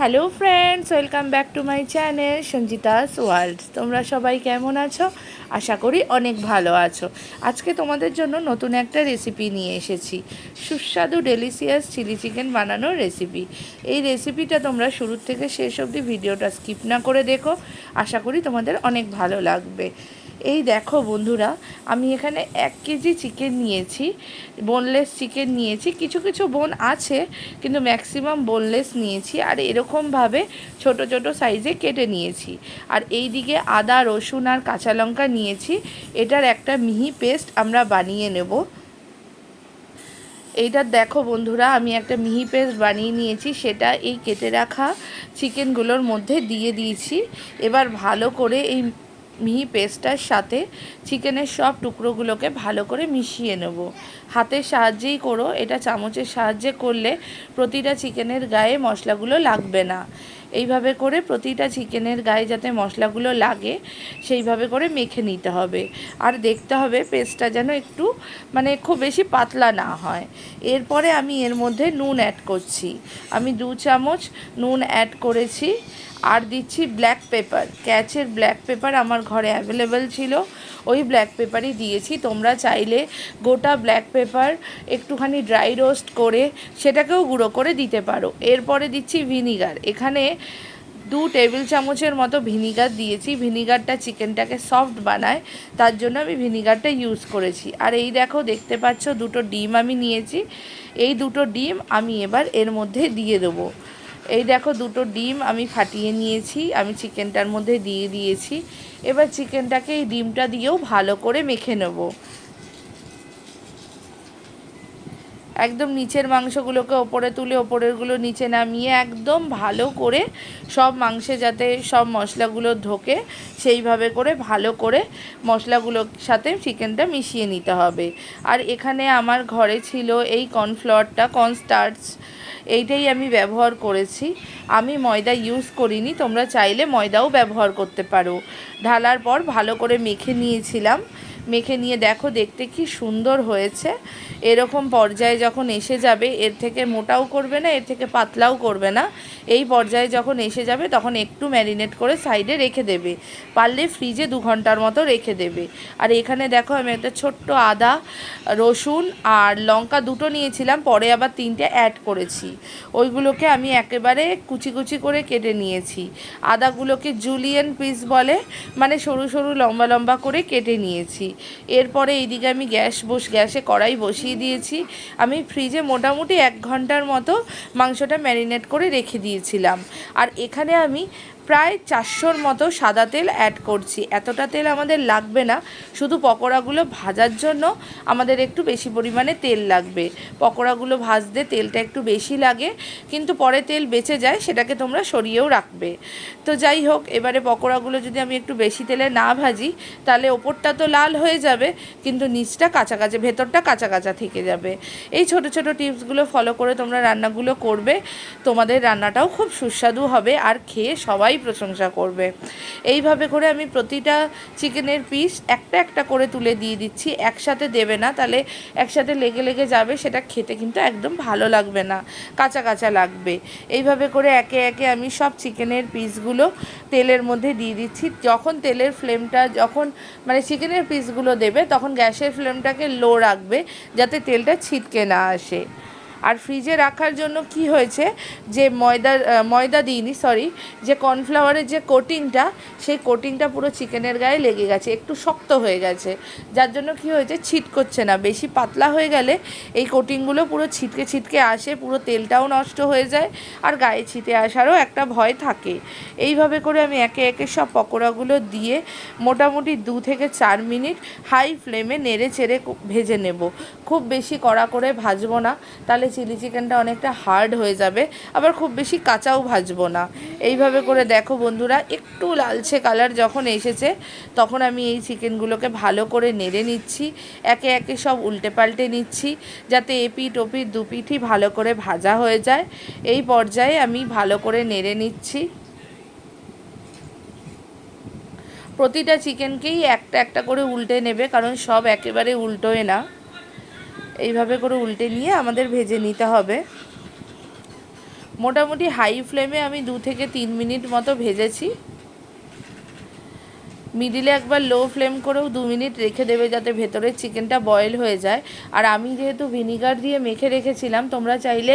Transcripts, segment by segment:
Hello friends welcome back to my channel Sanjita's world তোমরা সবাই কেমন আছো? আশা করি অনেক ভালো আছো। আজকে তোমাদের জন্য নতুন একটা রেসিপি নিয়ে এসেছি। সুস্বাদু ডেলিসিয়াস চিলি চিকেন বানানোর রেসিপি এই রেসিপিটা তোমরা শুরুর থেকে শেষ অবধি ভিডিওটা স্কিপ না করে দেখো। আশা করি তোমাদের অনেক ভালো লাগবে। এই দেখো বন্ধুরা, আমি এখানে এক কেজি চিকেন নিয়েছি বোনলেস চিকেন নিয়েছি। কিছু কিছু বোন আছে, কিন্তু ম্যাক্সিমাম বোনলেস নিয়েছি আর এরকমভাবে ছোট ছোট সাইজে কেটে নিয়েছি। আর এই দিকে আদা, রসুন আর কাঁচা লঙ্কা নিয়েছি। এটার একটা মিহি পেস্ট আমরা বানিয়ে নেব। এইটা দেখো বন্ধুরা, আমি একটা মিহি পেস্ট বানিয়ে নিয়েছি, সেটা এই কেটে রাখা চিকেনগুলোর মধ্যে দিয়ে দিয়েছি। এবার ভালো করে এই মিহি পেস্টটার সাথে চিকেনের সব টুকরোগুলোকে ভালো করে মিশিয়ে নেব। হাতের সাহায্যেই করো, এটা চামচের সাহায্যে করলে প্রতিটা চিকেনের গায়ে মশলাগুলো লাগবে না। এইভাবে করে প্রতিটা চিকেনের গায়ে যাতে মশলাগুলো লাগে, সেইভাবে করে মেখে নিতে হবে। আর দেখতে হবে পেস্টটা যেন একটু মানে খুব বেশি পাতলা না হয়। এরপরে আমি এর মধ্যে নুন অ্যাড করছি। আমি দু চামচ নুন অ্যাড করেছি। আর দিচ্ছি ব্ল্যাক পেপার ক্যাচের ব্ল্যাক পেপার আমার ঘরে অ্যাভেলেবেল ছিল। ওই ব্ল্যাক পেপারই দিয়েছি। তোমরা চাইলে গোটা ব্ল্যাক পেপার একটুখানি ড্রাই রোস্ট করে সেটাকেও গুঁড়ো করে দিতে পারো। এরপরে দিচ্ছি ভিনিগার এখানে দু টেবিল চামচের মতো ভিনিগার দিয়েছি। ভিনিগারটা চিকেনটাকে সফট বানায়, তার জন্য আমি ভিনিগারটা ইউজ করেছি। আর এই দেখো, দেখতে পাচ্ছ, দুটো ডিম আমি নিয়েছি। এই দুটো ডিম আমি এবার এর মধ্যে দিয়ে দেবো। এই দেখো, দুটো ডিম আমি ফাটিয়ে নিয়েছি, আমি চিকেনটার মধ্যে দিয়ে দিয়েছি। এবার চিকেনটাকে এই ডিমটা দিয়েও ভালো করে মেখে নেব। একদম নিচের মাংসগুলোকে ওপরে তুলে ওপরেরগুলো নিচে নামিয়ে একদম ভালো করে সব মাংসে যাতে সব মশলাগুলো ঢোকে, সেইভাবে করে ভালো করে মশলাগুলোর সাথে চিকেনটা মিশিয়ে নিতে হবে। আর এখানে আমার ঘরে ছিল এই কর্নফ্লাওয়ারটা, কর্নস্টার্চ, এইটাই আমি ব্যবহার করেছি। আমি ময়দা ইউজ করিনি, তোমরা চাইলে ময়দাও ব্যবহার করতে পারো। ঢালার পর ভালো করে মেখে নিয়েছিলাম। মেখে নিয়ে দেখো, দেখতে কি সুন্দর হয়েছে। এরকম পর্যায়ে যখন এসে যাবে, এর থেকে মোটাও করবে না, এর থেকে পাতলাও করবে না। এই পর্যায়ে যখন এসে যাবে, তখন একটু ম্যারিনেট করে সাইডে রেখে দেবে। পারলে ফ্রিজে দু ঘণ্টার মতো রেখে দেবে। আর এখানে দেখো, আমি একটা ছোট্ট আদা, রসুন আর লঙ্কা দুটো নিয়েছিলাম, পরে আবার তিনটে অ্যাড করেছি। ওইগুলোকে আমি একেবারে কুচি কুচি করে কেটে নিয়েছি। আদাগুলোকে জুলিয়ান পিস বলে মানে সরু সরু লম্বা লম্বা করে কেটে নিয়েছি। এরপরে এইদিকে আমি গ্যাস বস, গ্যাসে কড়াই বসিয়ে দিয়েছি। আমি ফ্রিজে মোটামুটি এক ঘণ্টার মতো মাংসটা ম্যারিনেট করে রেখে দিয়েছিলাম। আর এখানে আমি প্রায় চারশোর মতো সাদা তেল অ্যাড করছি। এতটা তেল আমাদের লাগবে না। শুধু পকোড়াগুলো ভাজার জন্য আমাদের একটু বেশি পরিমাণে তেল লাগবে। পকোড়াগুলো ভাজতে তেলটা একটু বেশি লাগে, কিন্তু পরে তেল বেঁচে যায়, সেটাকে তোমরা সরিয়েও রাখবে। তো যাই হোক, এবারে পকোড়াগুলো যদি আমি একটু বেশি তেলে না ভাজি, তাহলে ওপরটা তো লাল হয়ে যাবে, কিন্তু নিচটা কাঁচা কাঁচা, ভেতরটা কাঁচা কাঁচা থেকে যাবে। এই ছোট ছোট টিপসগুলো ফলো করে তোমরা রান্নাগুলো করবে। তোমাদের রান্নাটাও খুব সুস্বাদু হবে, আর খেয়ে সবাই প্রশংসা করবে। এইভাবে করে আমি প্রতিটা চিকেনের পিস একটা একটা করে তুলে দিয়ে দিচ্ছি, একসাথে দেবে না, তাহলে একসাথে লেগে লেগে যাবে, সেটা খেতে কিন্তু একদম ভালো লাগবে না, কাঁচা কাঁচা লাগবে। এইভাবে করে একে একে আমি সব চিকেনের পিসগুলো তেলের মধ্যে দিয়ে দিচ্ছি। যখন তেলের ফ্লেমটা যখন মানে চিকেনের পিসগুলো দেবে, তখন গ্যাসের ফ্লেমটাকে লো রাখবে, যাতে তেলটা ছিটকে না আসে। আর ফ্রিজে রাখার জন্য কি হয়েছে? যে ময়দা ময়দা দিইনি সরি যে কর্নফ্লাওয়ারের যে কোটিংটা সেই কোটিংটা পুরো চিকেনের গায়ে লেগে গেছে, একটু শক্ত হয়ে গেছে। যার জন্য কি হয়েছে? ছিট করছে না। বেশি পাতলা হয়ে গেলে এই কোটিংগুলো পুরো ছিটকে ছিটকে আসে, পুরো তেলটাও নষ্ট হয়ে যায় আর গায়ে ছিটে আসারও একটা ভয় থাকে। এইভাবে করে আমি একে একে সব পকোড়াগুলো দিয়ে মোটামুটি দু থেকে চার মিনিট হাই ফ্লেমে নেড়ে চেড়ে ভেজে নেব। খুব বেশি কড়া করে ভাজবো না। তাহলে চিলি চিকেনটা অনেকটা হার্ড হয়ে যাবে, আবার খুব বেশি কাঁচাও ভাজবো না। এইভাবে করে দেখো বন্ধুরা, একটু লালচে কালার যখন এসেছে, তখন আমি এই চিকেনগুলোকে ভালো করে নেড়ে নিচ্ছি, একে একে সব উল্টে পাল্টে নিচ্ছি, যাতে এপিট ওপিট দুপিঠই ভালো করে ভাজা হয়ে যায়। এই পর্যায়ে আমি ভালো করে নেড়ে নিচ্ছি। প্রতিটা চিকেনকেই একটা একটা করে উল্টে নেবে, কারণ সব একেবারে উল্টোয় না। এইভাবে করে উল্টে নিয়ে আমাদের ভেজে নিতে হবে। মোটামুটি হাই ফ্লেমে আমি দু থেকে তিন মিনিট মতো ভেজেছি। মিডিলে একবার লো ফ্লেম করেও দু মিনিট রেখে দেবে যাতে ভেতরের চিকেনটা বয়েল হয়ে যায়। আর আমি যেহেতু ভিনিগার দিয়ে মেখে রেখেছিলাম, তোমরা চাইলে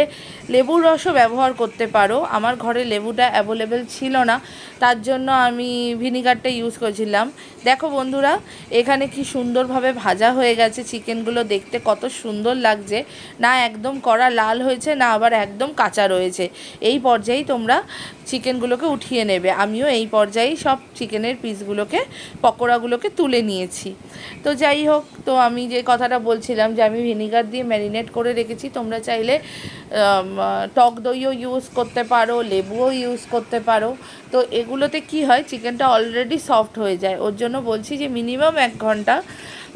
লেবুর রসও ব্যবহার করতে পারো। আমার ঘরে লেবুটা অ্যাভেলেবেল ছিল না, তার জন্য আমি ভিনিগারটা ইউজ করেছিলাম। দেখো বন্ধুরা, এখানে কি সুন্দরভাবে ভাজা হয়ে গেছে চিকেনগুলো, দেখতে কত সুন্দর লাগছে। না একদম কড়া লাল হয়েছে, না আবার একদম কাঁচা রয়েছে। এই পর্যায়েই তোমরা চিকেনগুলোকে উঠিয়ে নেবে। আমিও এই পর্যায়েই সব চিকেনের পিসগুলোকে পকোড়াগুলোকে তুলে নিয়েছি। তো যাই হোক, তো আমি যে কথাটা বলছিলাম যে আমি ভিনিগার দিয়ে ম্যারিনেট করে রেখেছি, তোমরা চাইলে টক দইও ইউজ করতে পারো, লেবুও ইউজ করতে পারো। তো এগুলোতে কি হয় চিকেনটা অলরেডি সফট হয়ে যায়। ওর জন্য বলছি যে মিনিমাম এক ঘণ্টা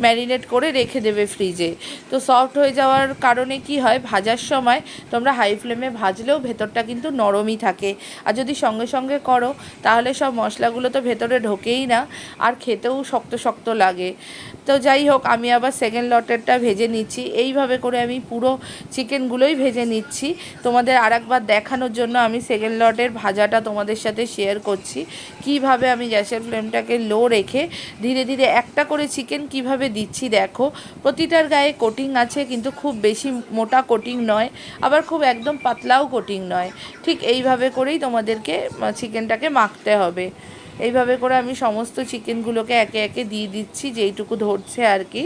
ম্যারিনেট করে রেখে দেবে ফ্রিজে তো সফট হয়ে যাওয়ার কারণে কি হয়? ভাজার সময় তোমরা হাই ফ্লেমে ভাজলেও ভেতরটা কিন্তু নরমই থাকে। আর যদি সঙ্গে সঙ্গে করো, তাহলে সব মশলাগুলো তো ভেতরে ঢোকেই না। আর খেতেও শক্ত শক্ত লাগে। তো যাই হোক, আমি আবার সেকেন্ড লটেরটা ভেজে নিচ্ছি। এইভাবে করে আমি পুরো চিকেনগুলোই ভেজে নিচ্ছি। তোমাদের আর একবার দেখানোর জন্য আমি সেকেন্ড লটের ভাজাটা তোমাদের সাথে শেয়ার করছি। কীভাবে আমি গ্যাসের ফ্লেমটাকে লো রেখে ধীরে ধীরে একটা করে চিকেন কীভাবে দিচ্ছি দেখো। প্রতিটার গায়ে কোটিং আছে, কিন্তু খুব বেশি মোটা কোটিং নয়, আবার খুব একদম পাতলাও কোটিং নয়। ঠিক এইভাবে করেই তোমাদেরকে চিকেনটাকে মাখতে হবে। এইভাবে করে আমি সমস্ত চিকেনগুলোকে একে একে দিয়ে দিচ্ছি, যেইটুকু ধরছে আর কি।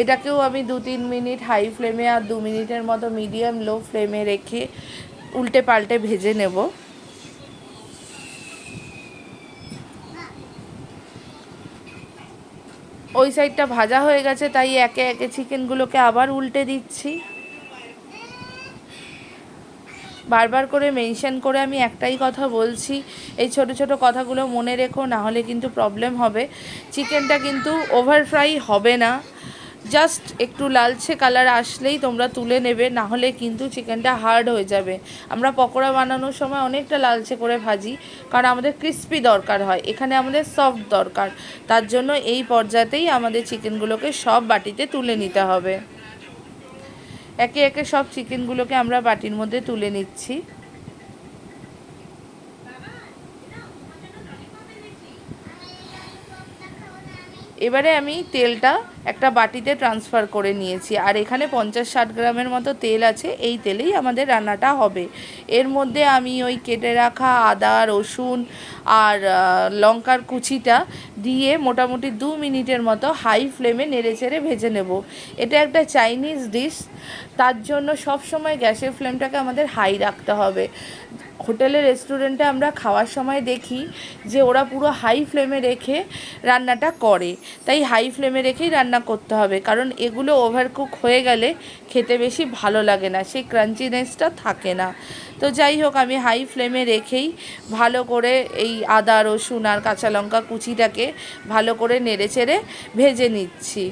এটাকেও আমি দু তিন মিনিট হাই ফ্লেমে আর দু মিনিটের মতো মিডিয়াম লো ফ্লেমে রেখে উল্টে পাল্টে ভেজে নেব। ওই সাইডটা ভাজা হয়ে গেছে, তাই একে একে চিকেনগুলোকে আবার উল্টে দিচ্ছি। বারবার করে মেনশন করে আমি একটাই কথা বলছি, এই ছোট ছোট কথাগুলো মনে রেখো, না হলে কিন্তু প্রবলেম হবে। চিকেনটা কিন্তু ওভার ফ্রাই হবে না। জাস্ট একটু লালচে কালার আসলেই তোমরা তুলে নেবে, না হলে কিন্তু চিকেনটা হার্ড হয়ে যাবে। আমরা পকোড়া বানানোর সময় অনেকটা লালচে করে ভাজি, কারণ আমাদের ক্রিস্পি দরকার হয়, এখানে আমাদের সফট দরকার। তার জন্য এই পর্যায়েতেই আমাদের চিকেনগুলোকে সব বাটিতে তুলে নিতে হবে। একে একে সব চিকেনগুলোকে আমরা বাটির মধ্যে তুলে নিচ্ছি। এবারে আমি তেলটা একটা বাটিতে ট্রান্সফার করে নিয়েছি। আর এখানে পঞ্চাশ ষাট গ্রামের মতো তেল আছে, এই তেলেই আমাদের রান্নাটা হবে। এর মধ্যে আমি ওই কেটে রাখা আদা, রসুন আর লঙ্কার কুচিটা দিয়ে মোটামুটি দু মিনিটের মতো হাই ফ্লেমে নেড়ে চেড়ে ভেজে নেব। এটা একটা চাইনিজ ডিশ তার জন্য সব সময় গ্যাসের ফ্লেমটাকে আমাদের হাই রাখতে হবে। হোটেলে রেস্টুরেন্টে আমরা খাওয়ার সময় দেখি যে ওরা পুরো হাই ফ্লেমে রেখে রান্নাটা করে। তাই হাই ফ্লেমে রেখেই রান্না করতে হবে। কারণ এগুলো ওভারকুক হয়ে গেলে খেতে বেশি ভালো লাগে না, সেই ক্রাঞ্চিনেসটা থাকে না। তো যাই হোক, আমি হাই ফ্লেমে রেখেই ভালো করে এই আদা, রসুন আর কাঁচা লঙ্কা কুচিটাকে ভালো করে নেড়ে ভেজে নিচ্ছি।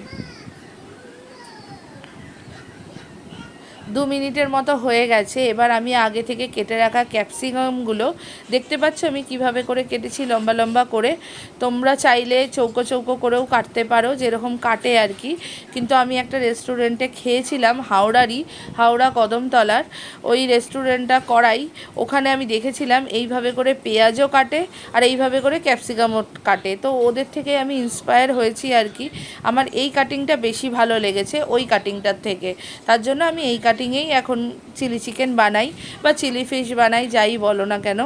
দু মিনিটের মতো হয়ে গেছে। এবার আমি আগে থেকে কেটে রাখা ক্যাপসিকামগুলো। দেখতে পাচ্ছ আমি কীভাবে করে কেটেছি, লম্বা লম্বা করে। তোমরা চাইলে চৌকো চৌকো করেও কাটতে পারো, যেরকম কাটে আর কি। কিন্তু আমি একটা রেস্টুরেন্টে খেয়েছিলাম, হাওড়ারই, হাওড়া কদমতলার। ওই রেস্টুরেন্টটা করাই ওখানে আমি দেখেছিলাম এইভাবে করে পেঁয়াজও কাটে আর এইভাবে করে ক্যাপসিকামও কাটে। তো ওদের থেকে আমি ইন্সপায়ার হয়েছি আর কি। আমার এই কাটিংটা বেশি ভালো লেগেছে, ওই কাটিংটার থেকে। তার জন্য আমি এই কাটিংয়েই এখন চিলি চিকেন বানাই বা চিলি ফিশ বানাই, যাই বলো না কেন।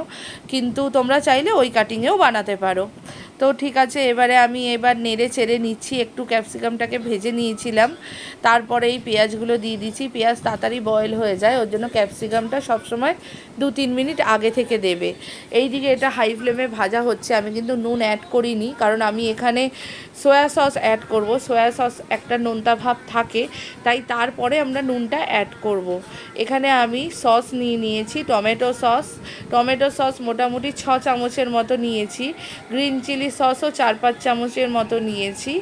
কিন্তু তোমরা চাইলে ওই কাটিংয়েও বানাতে পারো। তো ঠিক আছে, এবারে আমি এবার নেড়ে চেড়ে নিচ্ছি, একটু ক্যাপসিকামটাকে ভেজে নিয়েছিলাম। তারপরে এই পেঁয়াজগুলো দিয়ে দিচ্ছি, পেঁয়াজ তাড়াতাড়ি বয়েল হয়ে যায়, ওর জন্য ক্যাপসিকামটা সবসময় দু তিন মিনিট আগে থেকে দেবে। এইদিকে এটা হাই ফ্লেমে ভাজা হচ্ছে, আমি কিন্তু নুন অ্যাড করিনি, কারণ আমি এখানে সয়া সস অ্যাড করব। সয়া সস একটা নোনতা ভাব থাকে, তাই তারপরে আমরা নুনটা অ্যাড করব। এখানে আমি সস নিয়ে নিয়েছি টমেটো সস টমেটো সস মোটামুটি ছ চামচের মতো নিয়েছি। গ্রিন চিলি সসও চার পাঁচ চামচের মতো নিয়েছি।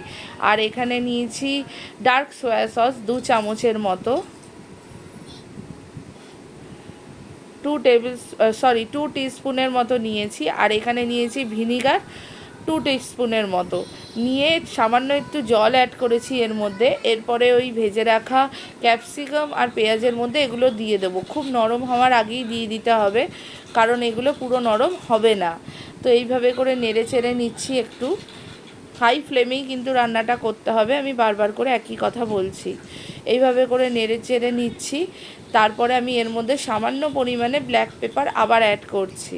আর এখানে নিয়েছি ডার্ক সোয়া সস দু চামচের মতো। টু টেবিল সরি টু টিস্পুনের মতো নিয়েছি। আর এখানে নিয়েছি ভিনিগার টু স্পুনের মতো। নিয়ে সামান্য একটু জল অ্যাড করেছি এর মধ্যে। এরপরে ওই ভেজে রাখা ক্যাপসিকাম আর পেঁয়াজের মধ্যে এগুলো দিয়ে দেবো। খুব নরম হওয়ার আগেই দিয়ে দিতে হবে, কারণ এগুলো পুরো নরম হবে না। তো এইভাবে করে নেড়ে চেড়ে নিচ্ছি একটু। হাই ফ্লেমেই কিন্তু রান্নাটা করতে হবে, আমি বারবার করে একই কথা বলছি। এইভাবে করে নেড়ে চেড়ে নিচ্ছি। তারপরে আমি এর মধ্যে সামান্য পরিমাণে ব্ল্যাক পেপার আবার অ্যাড করছি।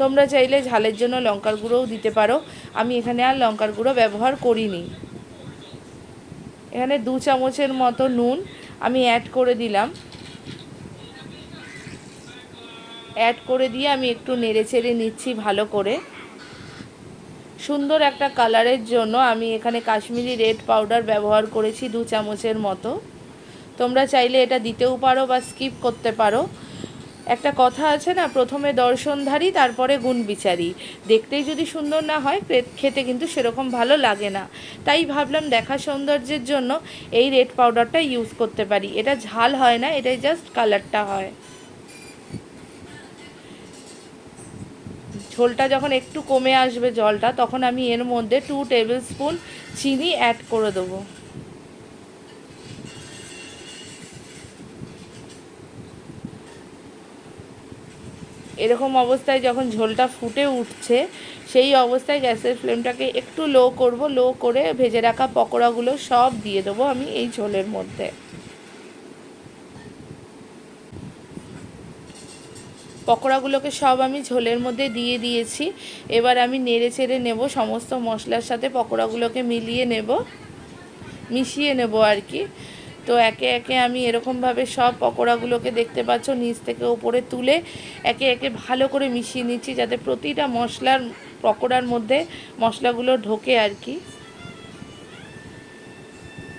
তোমরা চাইলে ঝালের জন্য লঙ্কার গুঁড়োও দিতে পারো। আমি এখানে আর লঙ্কার গুঁড়ো ব্যবহার করিনি। এখানে দু চামচের মতো নুন আমি অ্যাড করে দিলাম। অ্যাড করে দিয়ে আমি একটু নেড়ে চেড়ে নিচ্ছি ভালো করে। সুন্দর একটা কালারের জন্য আমি এখানে কাশ্মীরি রেড পাউডার ব্যবহার করেছি দু চামচের মতো। তোমরা চাইলে এটা দিতেও পারো বা স্কিপ করতে পারো। একটা কথা আছে না, প্রথমে দর্শনধারী, তারপরে গুণ বিচারি। দেখতেই যদি সুন্দর না হয় খেতে কিন্তু সেরকম ভালো লাগে না। তাই ভাবলাম দেখা সৌন্দর্যের জন্য এই রেড পাউডারটা ইউজ করতে পারি। এটা ঝাল হয় না, এটাই জাস্ট কালারটা হয়। ঝোলটা যখন একটু কমে আসবে জলটা, তখন আমি এর মধ্যে টু টেবিল স্পুন চিনি অ্যাড করে দেবো। এরকম অবস্থায় যখন ঝোলটা ফুটে উঠছে, সেই অবস্থায় গ্যাসের ফ্লেমটাকে একটু লো করব, লো করে ভেজে রাখা পকোড়াগুলো সব দিয়ে দেবো আমি এই ঝোলের মধ্যে। পকোড়াগুলোকে সব আমি ঝোলের মধ্যে দিয়ে দিয়েছি। এবার আমি নেড়ে চেড়ে নেব, সমস্ত মশলার সাথে পকোড়াগুলোকে মিলিয়ে নেব, মিশিয়ে নেব আর কি। তো একে একে আমি এরকমভাবে সব পকোড়াগুলোকে দেখতে পাচ্ছ, নিচ থেকে ওপরে তুলে একে একে ভালো করে মিশিয়ে নিচ্ছি যাতে প্রতিটা মশলার, পকোড়ার মধ্যে মশলাগুলো ঢোকে আর কি।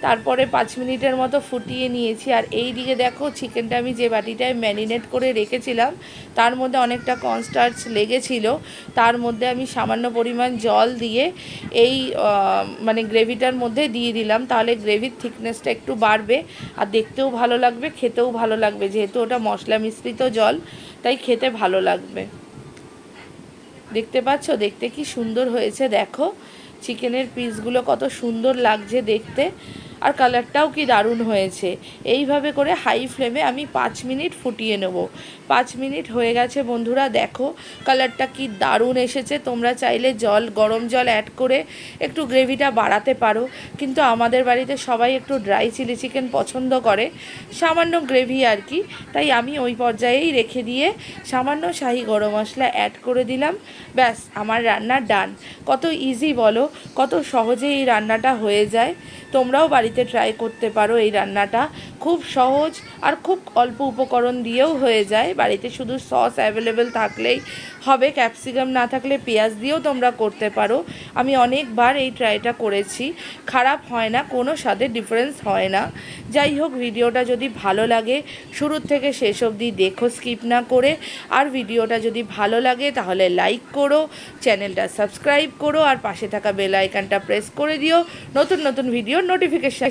তারপরে পাঁচ মিনিটের মতো ফুটিয়ে নিয়েছি। আর এই দিকে দেখো, চিকেনটা আমি যে বাটিটায় ম্যারিনেট করে রেখেছিলাম, তার মধ্যে অনেকটা কনস্টার্চ লেগেছিল। তার মধ্যে আমি সামান্য পরিমাণ জল দিয়ে এই মানে গ্রেভিটার মধ্যে দিয়ে দিলাম। তাহলে গ্রেভির থিকনেসটা একটু বাড়বে আর দেখতেও ভালো লাগবে, খেতেও ভালো লাগবে। যেহেতু ওটা মশলা মিশ্রিত জল, তাই খেতে ভালো লাগবে। দেখতে পাচ্ছ? দেখতে কি সুন্দর হয়েছে। দেখো, চিকেনের পিসগুলো কত সুন্দর লাগছে দেখতে। আর কালারটাও কি দারুণ হয়েছে। এইভাবে করে হাই ফ্লেমে আমি পাঁচ মিনিট ফুটিয়ে নেব। পাঁচ মিনিট হয়ে গেছে বন্ধুরা, দেখো কালারটা কি দারুণ এসেছে। তোমরা চাইলে জল, গরম জল অ্যাড করে একটু গ্রেভিটা বাড়াতে পারো। কিন্তু আমাদের বাড়িতে সবাই একটু ড্রাই চিলি চিকেন পছন্দ করে, সামান্য গ্রেভি আর কি। তাই আমি ওই পর্যায়েই রেখে দিয়ে সামান্য শাহি গরম মশলা অ্যাড করে দিলাম। ব্যাস, আমার রান্না ডান কত ইজি বলো, কত সহজে এই রান্নাটা হয়ে যায়। তোমরাও বাড়িতে ট্রাই করতে পারো এই রান্নাটা। খুব সহজ আর খুব অল্প উপকরণ দিয়েও হয়ে যায়। বাড়িতে শুধু সস অ্যাভেলেবেল থাকলেই হবে ক্যাপসিকাম না থাকলে পেঁয়াজ দিয়েও তোমরা করতে পারো। আমি অনেকবার এই ট্রাইটা করেছি, খারাপ হয় না, কোনো স্বাদের ডিফারেন্স হয় না। যাই হোক, ভিডিওটা যদি ভালো লাগে শুরুর থেকে শেষ অবধি দেখো স্কিপ না করে। আর ভিডিওটা যদি ভালো লাগে, তাহলে লাইক করো চ্যানেলটা সাবস্ক্রাইব করো, আর পাশে থাকা বেল আইকনটা প্রেস করে দিও। নতুন নতুন ভিডিও নোটিফিকেশান